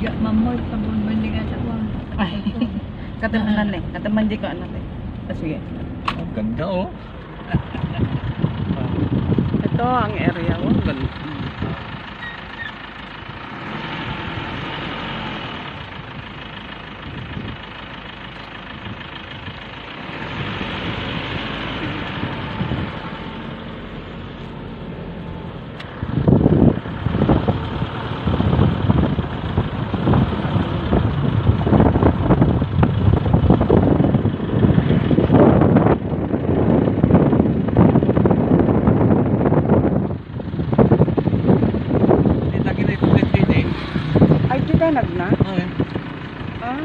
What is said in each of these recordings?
Bija mamoy pabon banding ata wa. Ay, katimanan eh. Katiman di ko ano eh. Ah, sige. Ang ganda oh. Ito ang area. Oh, ganda. Kita kita ito din eh. Ay, di ka nagna? Ay, Ah,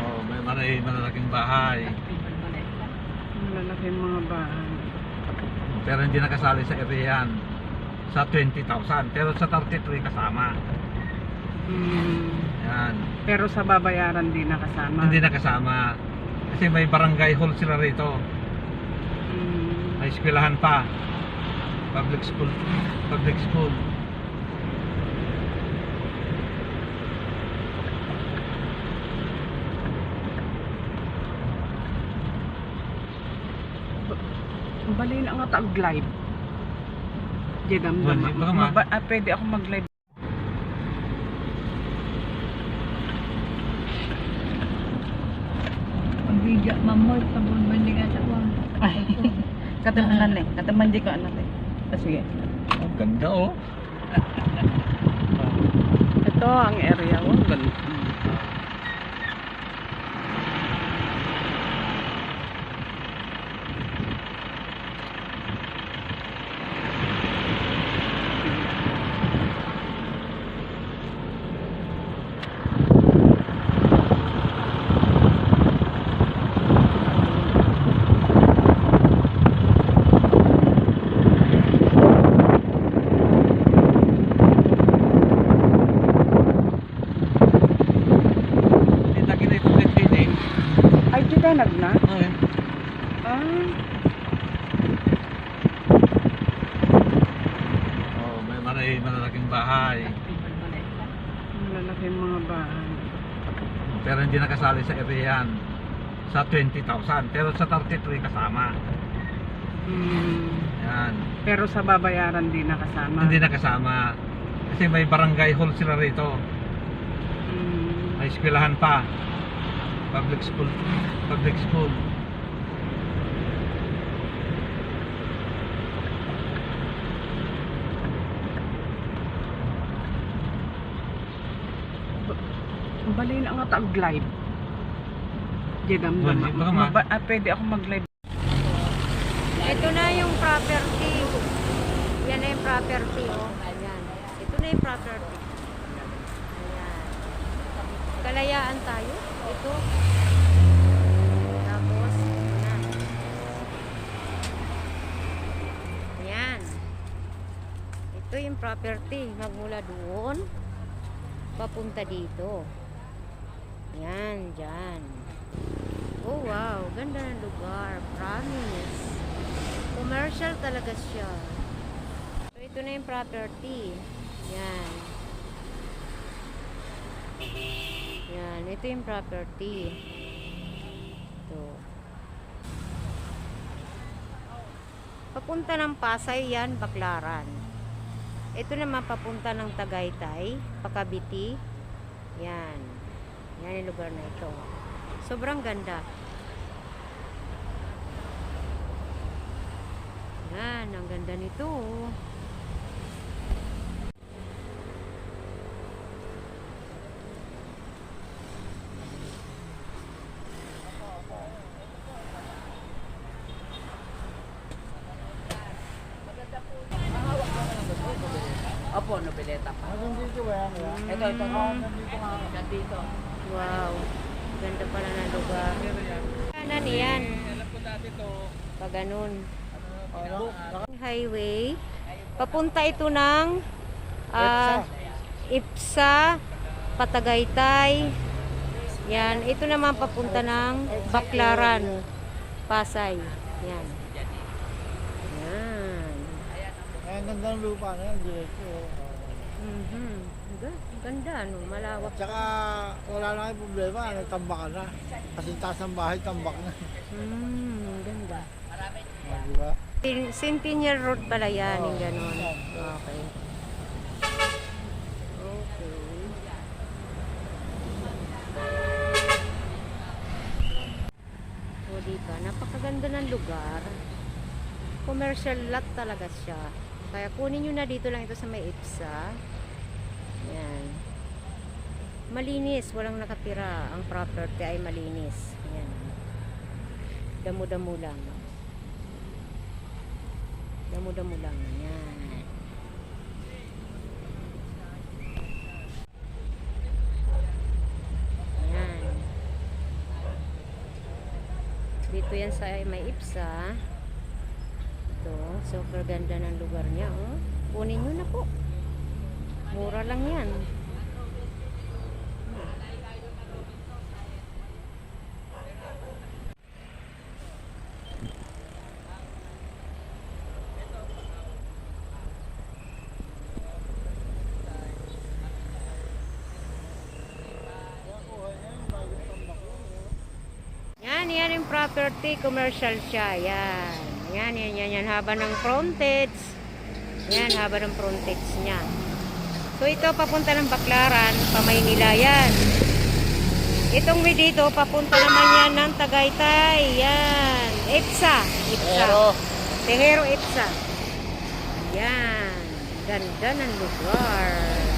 Oh, may malay, malalaking bahay. malalaki mga bahay. Pero hindi nakasali sa area yan. Sa 20,000. Pero sa 33 kasama. Hmm. Yan. Pero sa babayaran di nakasama. Hindi nakasama. Kasi may barangay hall sila rito. Hmm. May eskwelahan pa. Public school. Public school. Bali na nga tag live. Di dam Wala, baka ma- Maba- ah, pwede ako mag-live. Ang bija mamoy pabon banding ata wa. Ay, katimanan eh. Katiman di ko ano eh. Ah, sige. Ang ganda oh. Ito ang area. Oh, ganda. Kita kita ito din eh. Ay, di ka nagna? Ay, Ah, Oh, may malay, malalaking bahay. malalaki mga bahay. Pero hindi nakasali sa area yan. Sa 20,000. Pero sa 33 kasama. Hmm. Yan. Pero sa babayaran di nakasama. Hindi nakasama. Kasi may barangay hall sila rito. Hmm. May eskwelahan pa. Public school. Public school. Bali na nga tag live. Di dam Wala, baka ma- Maba- ah, pwede ako mag-live. Ito na yung property. Yan na yung property, oh. Ayan. Ito na yung property. Ayan. Kalayaan tayo. Ito. Tapos, ito na. Ayan. Property. Magmula doon, papunta dito. Yan, dyan. Oh, wow. Ganda ng lugar. Promise. Commercial talaga siya. So, ito na yung property. Yan. Yan. Ito yung property. Ito. Papunta ng Pasay yan, Baklaran. Ito naman papunta ng Tagaytay, Pakabiti. Yan. Yan yung lugar na ito. Sobrang ganda. Yan, ang ganda nito. oh. Opo, nobileta pa. Ito, ito. Nandito. Wow. Ganda pala ng lugar. Kanan yan. Pag ganun. Highway. Papunta ito ng ah, Ipsa, Patagaytay. Yan. Ito naman papunta ng Baklaran, Pasay. Yan. Ang ganda ng lupa na yan, diretso. Mhm. Ga- Ganda, no? Malawak. Tsaka wala na kayong problema, nagtambak ka na. Kasi taas ng bahay, tambak na. Hmm, ganda. Ah, di ba? Cen- Centennial Road pala yan, yung ganun. Okay. Okay. O, diba? Napakaganda ng lugar. Commercial lot talaga siya. Kaya kunin nyo na dito lang ito sa may IPSA. Yan. Malinis, walang nakatira. Ang property ay malinis. Yan. Damo-damo lang. Damo-damo lang. Yan. Yan. Dito yan sa may IPSA. Super ganda ng lugar niya. Oh. Kunin nyo na po. Mura lang yan. Yan, yan yung property, commercial siya. Yan. Yan, yan, yan, yan. Haba ng frontage. Yan, haba ng frontage niya. So, ito papunta ng Baklaran, Pamaynila yan. Itong way dito, papunta naman yan ng Tagaytay. Yan. Ipsa. Ipsa. Tehero Ipsa. Yan. Ganda ng lugar.